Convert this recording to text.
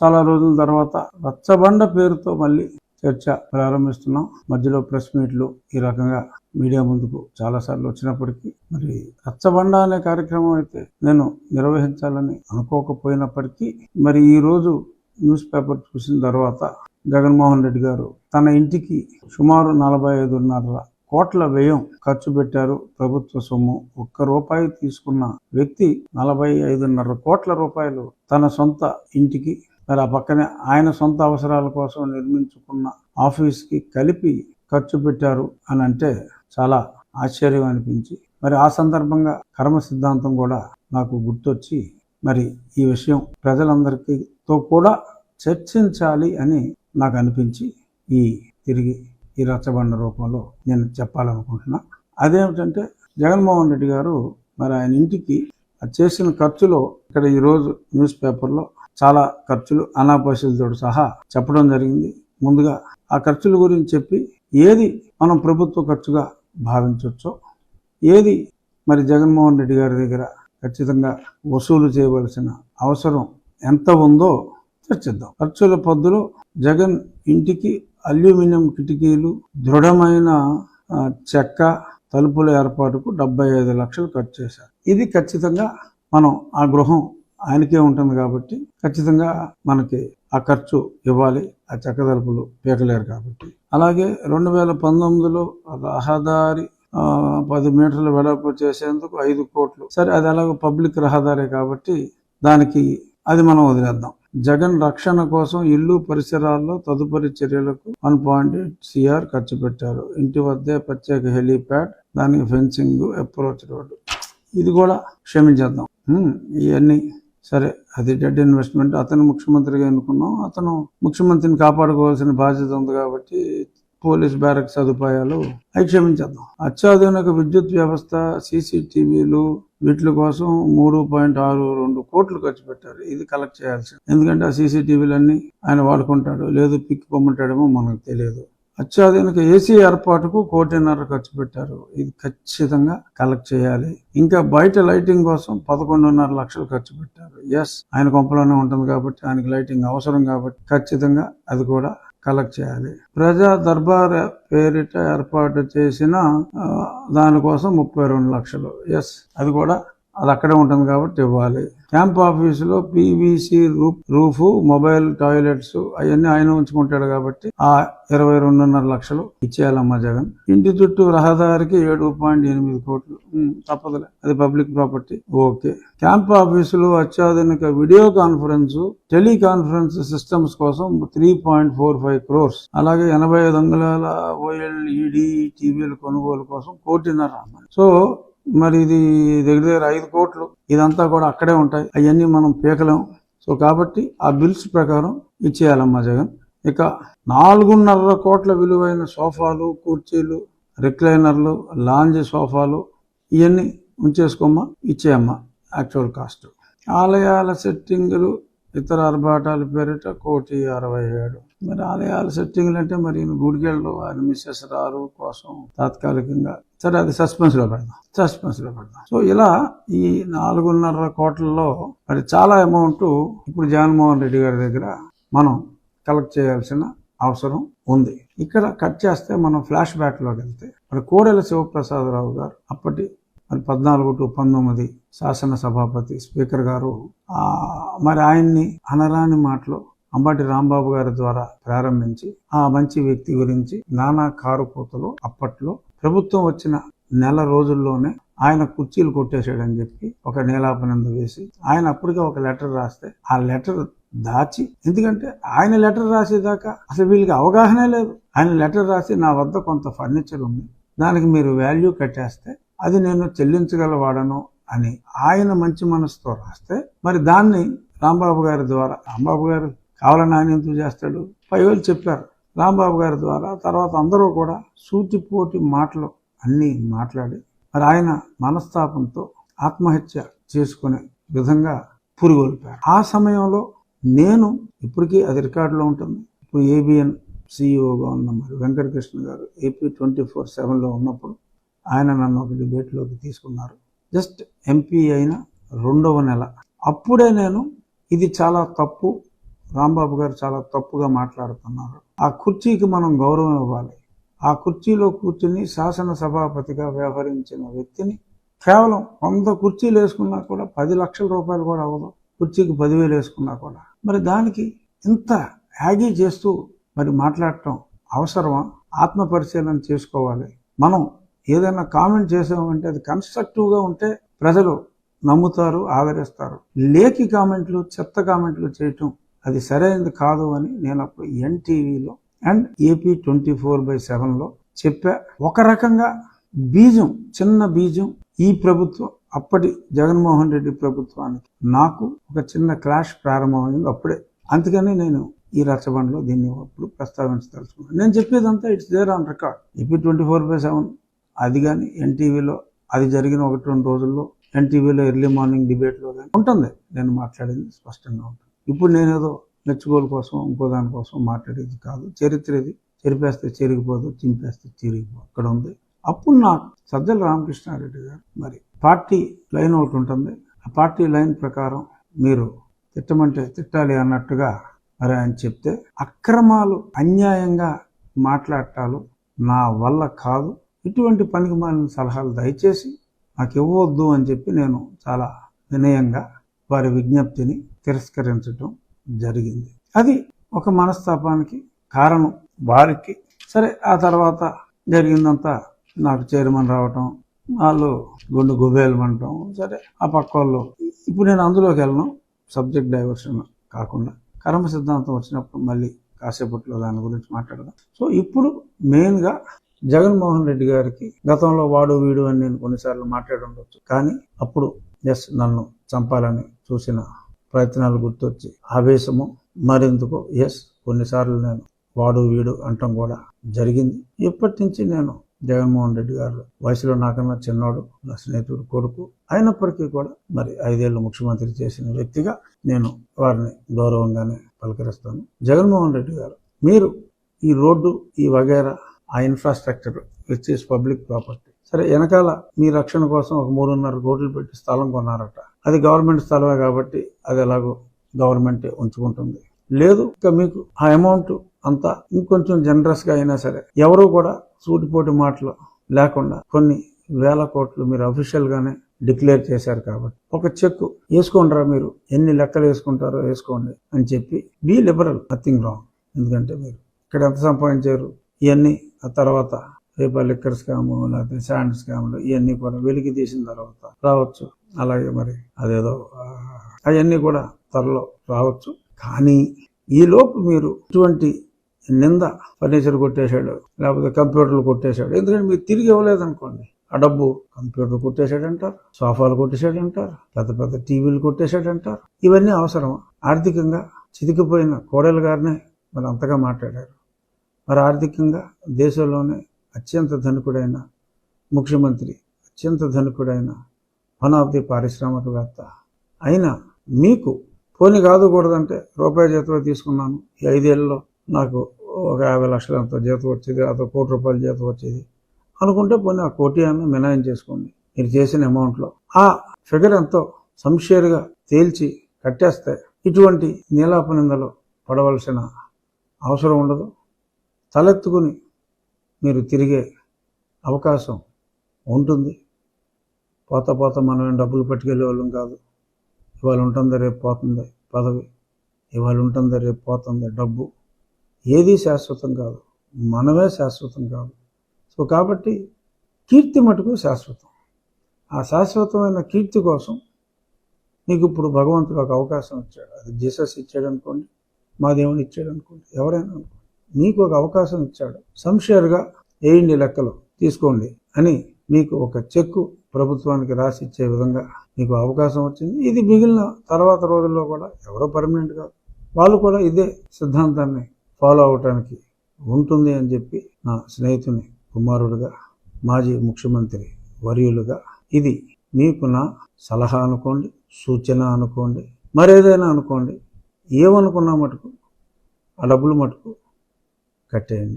చాలా రోజుల తర్వాత రచ్చబండ పేరుతో మళ్ళీ చర్చ ప్రారంభిస్తున్నాం. మధ్యలో ప్రెస్ మీట్లు ఈ రకంగా మీడియా ముందుకు చాలాసార్లు వచ్చినప్పటికీ మరి రచ్చబండ అనే కార్యక్రమం అయితే నేను నిర్వహించాలని అనుకోకపోయినప్పటికీ మరి ఈరోజు న్యూస్ పేపర్ చూసిన తర్వాత జగన్మోహన్ రెడ్డి గారు తన ఇంటికి సుమారు నలభై ఐదున్నర కోట్ల వ్యయం ఖర్చు పెట్టారు. ప్రభుత్వ సొమ్ము ఒక్క రూపాయి తీసుకున్న వ్యక్తి నలభై ఐదున్నర కోట్ల రూపాయలు తన సొంత ఇంటికి మరి ఆ పక్కనే ఆయన సొంత అవసరాల కోసం నిర్మించుకున్న ఆఫీస్కి కలిపి ఖర్చు పెట్టారు అని అంటే చాలా ఆశ్చర్యం అనిపించి మరి ఆ సందర్భంగా కర్మ సిద్ధాంతం కూడా నాకు గుర్తొచ్చి మరి ఈ విషయం ప్రజలందరికీతో కూడా చర్చించాలి అని నాకు అనిపించి ఈ తిరిగి ఈ రచ్చబండ రూపంలో నేను చెప్పాలనుకుంటున్నా. అదేమిటంటే జగన్మోహన్ రెడ్డి గారు మరి ఆయన ఇంటికి చేసిన ఖర్చులో ఇక్కడ ఈరోజు న్యూస్ పేపర్లో చాలా ఖర్చులు అనాపరిశులతో సహా చెప్పడం జరిగింది. ముందుగా ఆ ఖర్చుల గురించి చెప్పి ఏది మనం ప్రభుత్వ ఖర్చుగా భావించవచ్చో ఏది మరి జగన్మోహన్ రెడ్డి గారి దగ్గర ఖచ్చితంగా వసూలు చేయవలసిన అవసరం ఎంత ఉందో చర్చిద్దాం. ఖర్చుల పద్దులో జగన్ ఇంటికి అల్యూమినియం కిటికీలు దృఢమైన చెక్క తలుపుల ఏర్పాటుకు డెబ్బై ఐదు లక్షలు ఖర్చు చేశారు. ఇది ఖచ్చితంగా మనం ఆ గృహం ఆయనకే ఉంటుంది కాబట్టి ఖచ్చితంగా మనకి ఆ ఖర్చు ఇవ్వాలి ఆ చక్కదలుపులు పీకలేరు కాబట్టి. అలాగే రెండు వేల పంతొమ్మిదిలో రహదారి పది మీటర్ల వెడల్పు చేసేందుకు ఐదు కోట్లు. సరే అది అలాగే పబ్లిక్ రహదారి కాబట్టి దానికి అది మనం వదిలేద్దాం. జగన్ రక్షణ కోసం ఇల్లు పరిసరాల్లో తదుపరి చర్యలకు వన్ పాయింట్ ఎయిట్ సిఆర్ ఖర్చు పెట్టారు. ఇంటి వద్దే ప్రత్యేక హెలీప్యాడ్ దానికి ఫెన్సింగ్ అప్రోచ్ రోడ్డు. ఇది కూడా క్షమించేద్దాం. ఇవన్నీ సరే అది డెడ్ ఇన్వెస్ట్మెంట్ అతను ముఖ్యమంత్రిగా ఎన్నుకున్నాం. అతను ముఖ్యమంత్రిని కాపాడుకోవాల్సిన బాధ్యత ఉంది కాబట్టి పోలీస్ బ్యారక్ సదుపాయాలు అవి క్షమించేద్దాం అత్యాధునిక విద్యుత్ వ్యవస్థ సీసీటీవీలు వీటి కోసం మూడు పాయింట్ ఆరు రెండు కోట్లు ఖర్చు పెట్టారు. ఇది కలెక్ట్ చేయాల్సింది. ఎందుకంటే ఆ సీసీటీవీలన్నీ ఆయన వాడుకుంటాడు. లేదు పిక్ పొమ్మంటాడేమో మనకు తెలియదు. అత్యాధునిక ఏసీ ఏర్పాటుకు కోటిన్నర ఖర్చు పెట్టారు. ఇది ఖచ్చితంగా కలెక్ట్ చేయాలి. ఇంకా బయట లైటింగ్ కోసం పదకొండున్నర లక్షలు ఖర్చు పెట్టారు. ఎస్ ఆయన కొంపలోనే ఉంటుంది కాబట్టి ఆయనకి లైటింగ్ అవసరం కాబట్టి ఖచ్చితంగా అది కూడా కలెక్ట్ చేయాలి. ప్రజా దర్బార్ పేరిట ఏర్పాటు చేసిన దానికోసం ముప్పై రెండు లక్షలు. ఎస్ అది కూడా అది అక్కడే ఉంటుంది కాబట్టి ఇవ్వాలి. క్యాంప్ ఆఫీసులో PVC roof roof mobile toilets అవన్నీ ఆయన ఉంచుకుంటాడు కాబట్టి ఆ ఇరవై రెండున్నర లక్షలు ఇచ్చేయాలమ్మ జగన్. ఇంటి చుట్టూ రహదారికి ఏడు పాయింట్ ఎనిమిది కోట్లు. తప్పదులే. అది పబ్లిక్ ప్రాపర్టీ. ఓకే. క్యాంప్ ఆఫీసులో అత్యాధునిక వీడియో కాన్ఫరెన్స్ టెలికాన్ఫరెన్స్ సిస్టమ్స్ కోసం three point four five crores. అలాగే ఎనభై ఐదు అంగుళాల ఓఎల్ఈడి టీవీల కొనుగోలు కోసం కోటిన్నర సో మరి ఇది దగ్గర దగ్గర ఐదు కోట్లు. ఇదంతా కూడా అక్కడే ఉంటాయి. అవన్నీ మనం పీకలేం సో కాబట్టి ఆ బిల్స్ ప్రకారం ఇచ్చేయాలమ్మా జగన్. ఇక నాలుగున్నర కోట్ల విలువైన సోఫాలు కుర్చీలు రిక్లైనర్లు లాంజ్ సోఫాలు ఇవన్నీ ఉంచేసుకోమ్మా. ఇచ్చేయమ్మా యాక్చువల్ కాస్ట్. ఆలయాల సెట్టింగులు ఇతర ఆర్భాటాల పేరిట కోటి అరవై ఏడు. మరి ఆలయాల సెట్టింగ్లు అంటే మరి ఈయన గుడికెళ్ళు ఆయన మిస్సెస్ రారు కోసం తాత్కాలికంగా. సరే అది సస్పెన్స్లో పెడదాం. సస్పెన్స్లో పెడదాం. సో ఇలా ఈ నాలుగున్నర కోట్లలో మరి చాలా అమౌంట్ ఇప్పుడు జగన్మోహన్ రెడ్డి గారి దగ్గర మనం కలెక్ట్ చేయాల్సిన అవసరం ఉంది. ఇక్కడ కట్ చేస్తే మనం ఫ్లాష్ బ్యాక్లోకి వెళ్తే మరి కోడెల శివప్రసాదరావు గారు అప్పటి మరి పద్నాలుగు టు పంతొమ్మిది శాసన సభాపతి స్పీకర్ గారు మరి ఆయన్ని అనరాని మాటలు అంబటి రాంబాబు గారి ద్వారా ప్రారంభించి ఆ మంచి వ్యక్తి గురించి నానా కారు అప్పట్లో ప్రభుత్వం వచ్చిన నెల రోజుల్లోనే ఆయన కుర్చీలు కొట్టేశాడని చెప్పి ఒక నీలాపనంద వేసి ఆయన అప్పటికే ఒక లెటర్ రాస్తే ఆ లెటర్ దాచి ఎందుకంటే ఆయన లెటర్ రాసేదాకా అసలు వీళ్ళకి అవగాహనే లేదు. ఆయన లెటర్ రాసి నా వద్ద కొంత ఫర్నిచర్ ఉంది. దానికి మీరు వాల్యూ కట్టేస్తే అది నేను చెల్లించగలవాడను అని ఆయన మంచి మనసుతో రాస్తే మరి దాన్ని రాంబాబు గారి ద్వారా రాంబాబు గారు కావాలని ఆయన ఎందుకు చేస్తాడు? పైవేలు చెప్పారు. రాంబాబు గారి ద్వారా తర్వాత అందరూ కూడా సూటిపోటి మాటలు అన్నీ మాట్లాడి మరి ఆయన మనస్తాపంతో ఆత్మహత్య చేసుకునే విధంగా పురుగొల్పారు. ఆ సమయంలో నేను ఇప్పటికీ అది రికార్డులో ఉంటుంది. ఇప్పుడు ఏబిఎన్ సిఇఓగా ఉన్న మరి వెంకటకృష్ణ గారు ఏపీ ట్వంటీ ఫోర్ సెవెన్లో ఉన్నప్పుడు ఆయన నన్ను ఒక డిబేట్లోకి తీసుకున్నారు. జస్ట్ ఎంపీ అయిన రెండవ నెల. అప్పుడే నేను ఇది చాలా తప్పు రాంబాబు గారు చాలా తప్పుగా మాట్లాడుతున్నారు. ఆ కుర్చీకి మనం గౌరవం ఇవ్వాలి. ఆ కుర్చీలో కూర్చుని శాసన సభాపతిగా వ్యవహరించిన వ్యక్తిని కేవలం వంద కుర్చీలు వేసుకున్నా కూడా పది లక్షల రూపాయలు కూడా అవ్వదు. కుర్చీకి పదివేలు వేసుకున్నా కూడా. మరి దానికి ఇంత యాగీ చేస్తూ మరి మాట్లాడటం అవసరమా? ఆత్మ పరిశీలన చేసుకోవాలి. మనం ఏదైనా కామెంట్ చేసామంటే అది కన్స్ట్రక్టివ్గా ఉంటే ప్రజలు నమ్ముతారు ఆదరిస్తారు. లేకి కామెంట్లు చెత్త కామెంట్లు చేయటం అది సరైనది కాదు అని నేను అప్పుడు ఎన్టీవీలో and AP twenty four by సెవెన్లో చెప్పా. ఒక రకంగా బీజం చిన్న బీజం ఈ ప్రభుత్వం అప్పటి జగన్మోహన్ రెడ్డి ప్రభుత్వానికి నాకు ఒక చిన్న క్లాష్ ప్రారంభమైంది అప్పుడే. అందుకని నేను ఈ రచ్చబండలో దీన్ని అప్పుడు ప్రస్తావించదలుచుకున్నాను. నేను చెప్పేదంతా it's there on record. AP twenty four by seven అది కానీ ఎన్టీవీలో అది జరిగిన ఒకటి రెండు రోజుల్లో ఎన్టీవీలో ఎర్లీ మార్నింగ్ డిబేట్లో కానీ ఉంటుంది. నేను మాట్లాడేది స్పష్టంగా ఉంటుంది. ఇప్పుడు నేనేదో మెచ్చుకోల కోసం ఇంకో దానికోసం మాట్లాడేది కాదు. చరిత్ర ఇది చెరిపేస్తే చెరిగిపోదు చింపేస్తే చిరిగిపోదు. అక్కడ ఉంది. అప్పుడు నాకు సజ్జల రామకృష్ణారెడ్డి గారు మరి పార్టీ లైన్ ఒకటి ఉంటుంది. ఆ పార్టీ లైన్ ప్రకారం మీరు తిట్టమంటే తిట్టాలి అన్నట్టుగా మరి ఆయన చెప్తే అక్రమాలు అన్యాయంగా మాట్లాడటాలు నా వల్ల కాదు. ఇటువంటి పనికి మాలిన సలహాలు దయచేసి నాకు ఇవ్వవద్దు అని చెప్పి నేను చాలా వినయంగా వారి విజ్ఞప్తిని తిరస్కరించడం జరిగింది. అది ఒక మనస్తాపానికి కారణం వారికి. సరే ఆ తర్వాత జరిగిందంతా నాకు చైర్మన్ రావటం వాళ్ళు గుండు గుబేలమంటాం సరే ఆ పక్క వాళ్ళు. ఇప్పుడు నేను అందులోకి వెళ్ళను సబ్జెక్ట్ డైవర్షన్ కాకుండా. కర్మ సిద్ధాంతం వచ్చినప్పుడు మళ్ళీ కాసేపట్లో దాని గురించి మాట్లాడదాం. సో ఇప్పుడు మెయిన్గా జగన్మోహన్ రెడ్డి గారికి గతంలో వాడు వీడు అని నేను కొన్నిసార్లు మాట్లాడి ఉండొచ్చు కానీ అప్పుడు ఎస్ నన్ను చంపాలని చూసిన ప్రయత్నాలు గుర్తొచ్చి ఆవేశము మరెందుకు? ఎస్ కొన్నిసార్లు నేను వాడు వీడు అంటం కూడా జరిగింది. ఇప్పటి నుంచి నేను జగన్మోహన్ రెడ్డి గారు వయసులో నాకన్నా చిన్నోడు నా స్నేహితుడు కొడుకు అయినప్పటికీ కూడా మరి ఐదేళ్ళు ముఖ్యమంత్రి చేసిన వ్యక్తిగా నేను వారిని గౌరవంగానే పలకరిస్తాను. జగన్మోహన్ రెడ్డి గారు మీరు ఈ రోడ్డు ఈ వగేరా ఆ infrastructure which is public property సరే వెనకాల మీ రక్షణ కోసం ఒక మూడున్నర కోట్లు పెట్టి స్థలం కొన్నారట. అది గవర్నమెంట్ స్థలమే కాబట్టి అది ఎలాగో గవర్నమెంటే ఉంచుకుంటుంది. లేదు ఇంకా మీకు ఆ అమౌంట్ అంతా ఇంకొంచెం జనరస్గా అయినా సరే ఎవరు కూడా సూటిపోటి మాటలు లేకుండా కొన్ని వేల కోట్లు మీరు అఫీషియల్ గానే డిక్లేర్ చేశారు కాబట్టి ఒక చెక్ వేసుకోండిరా మీరు ఎన్ని లెక్కలు వేసుకుంటారో వేసుకోండి అని చెప్పి బీ లిబరల్ నథింగ్ రాంగ్. ఎందుకంటే మీరు ఇక్కడ ఎంత సంపాదించారు ఇవన్నీ ఆ తర్వాత పేపర్ లిక్కర్ స్కామ్ లేకపోతే శాండ్ స్కామ్లు ఇవన్నీ కూడా వెలికి తీసిన తర్వాత రావచ్చు. అలాగే మరి అదేదో అవన్నీ కూడా త్వరలో రావచ్చు. కానీ ఈలోపు మీరు ఇటువంటి నింద ఫర్నిచర్ కొట్టేశాడు లేకపోతే కంప్యూటర్లు కొట్టేశాడు ఎందుకంటే మీరు తిరిగి ఇవ్వలేదు అనుకోండి ఆ డబ్బు కంప్యూటర్ కొట్టేశాడంటారు సోఫాలు కొట్టేశాడంటారు పెద్ద పెద్ద టీవీలు కొట్టేశాడంటారు. ఇవన్నీ అవసరం ఆర్థికంగా చితికిపోయిన కోడలు గారినే మరి అంతగా మాట్లాడారు. మరి ఆర్థికంగా దేశంలోనే అత్యంత ధనికుడైన ముఖ్యమంత్రి అత్యంత ధనికుడైన వన్ ఆఫ్ ది పారిశ్రామికవేత్త అయినా మీకు పోనీ కాదుకూడదంటే రూపాయి జీతంలో తీసుకున్నాను. ఈ ఐదేళ్ళలో నాకు ఒక యాభై లక్షలు అంత జీతం వచ్చేది అత కోటి రూపాయల జీతం వచ్చేది. అనుకుంటే పోనీ ఆ కోటి అన్న మినాయం చేసుకోండి. మీరు చేసిన అమౌంట్లో ఆ ఫిగర్ ఎంతో సంషేర్గా తేల్చి కట్టేస్తే ఇటువంటి నీలాపనిందలో పడవలసిన అవసరం ఉండదు. తలెత్తుకుని మీరు తిరిగే అవకాశం ఉంటుంది. పోత పోత మనం డబ్బులు పట్టుకెళ్ళే వాళ్ళం కాదు. ఇవాళ ఉంటుందా రేపు పోతుంది? పదవి. ఇవాళ ఉంటుందా రేపు పోతుంది? డబ్బు. ఏది శాశ్వతం కాదు. మనమే శాశ్వతం కాదు. సో కాబట్టి కీర్తి మటుకు శాశ్వతం. ఆ శాశ్వతమైన కీర్తి కోసం నీకు ఇప్పుడు భగవంతుడు ఒక అవకాశం ఇచ్చాడు. అది జీసస్ ఇచ్చాడు అనుకోండి మా దేవుని ఇచ్చాడు అనుకోండి ఎవరైనా అనుకోండి మీకు ఒక అవకాశం ఇచ్చాడు. సంషేర్గా వేయండి లెక్కలు తీసుకోండి అని మీకు ఒక చెక్కు ప్రభుత్వానికి రాసి ఇచ్చే విధంగా మీకు అవకాశం వచ్చింది. ఇది మిగిలిన తర్వాత రోజుల్లో కూడా ఎవరో పర్మనెంట్ కాదు వాళ్ళు కూడా ఇదే సిద్ధాంతాన్ని ఫాలో అవటానికి ఉంటుంది అని చెప్పి నా స్నేహితుని కుమారుడుగా మాజీ ముఖ్యమంత్రి వర్యులుగా ఇది మీకు నా సలహా అనుకోండి సూచన అనుకోండి మరేదైనా అనుకోండి ఏమనుకున్నా మటుకు ఆ డబ్బులు మటుకు కట్టేయండి.